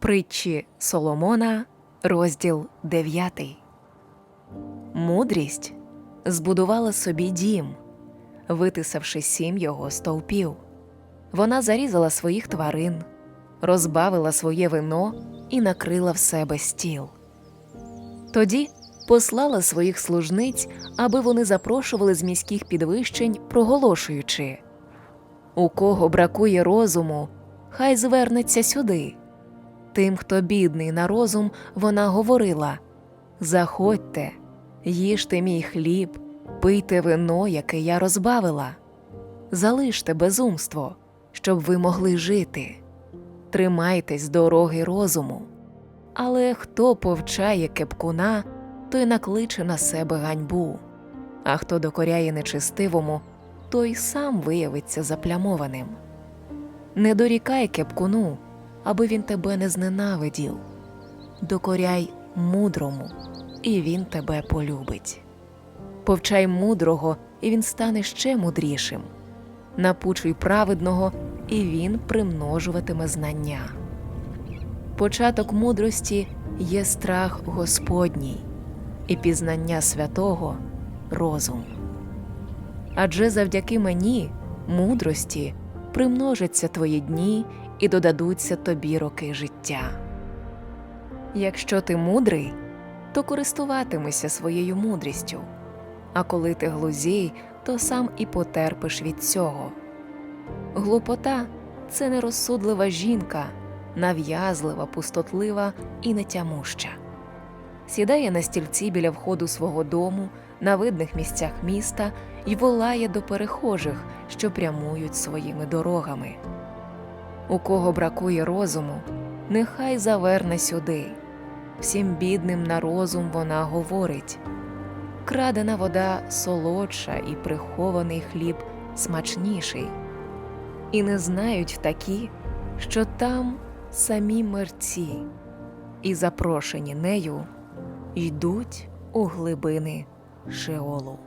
Притчі Соломона, розділ 9. Мудрість збудувала собі дім, витисавши сім його стовпів. Вона зарізала своїх тварин, розбавила своє вино і накрила в себе стіл. Тоді послала своїх служниць, аби вони запрошували з міських підвищень, проголошуючи У кого бракує розуму, хай звернеться сюди. Тим, хто бідний на розум, вона говорила Заходьте, їжте мій хліб, пийте вино, яке я розбавила, залиште безумство, щоб ви могли жити. Тримайтесь дороги розуму. Але хто повчає кепкуна, той накличе на себе ганьбу, а хто докоряє нечистивому, той сам виявиться заплямованим. Не дорікай кепкуну, аби він тебе не зненавидів. Докоряй мудрому, і він тебе полюбить. Повчай мудрого, і він стане ще мудрішим. Напучуй праведного, і він примножуватиме знання. Початок мудрості є страх Господній, і пізнання святого розум. Адже завдяки мені, мудрості, примножаться твої дні і додадуться тобі роки життя. Якщо ти мудрий, то користуватимешся своєю мудрістю, а коли ти глузій, то сам і потерпиш від цього. Глупота це нерозсудлива жінка, нав'язлива, пустотлива і нетямуща. Сідає на стільці біля входу свого дому на видних місцях міста і волає до перехожих, що прямують своїми дорогами. У кого бракує розуму, нехай заверне сюди. Всім бідним на розум вона говорить крадена вода солодша і прихований хліб смачніший. І не знають такі, що там самі мерці, і запрошені нею йдуть у глибини Шеолу.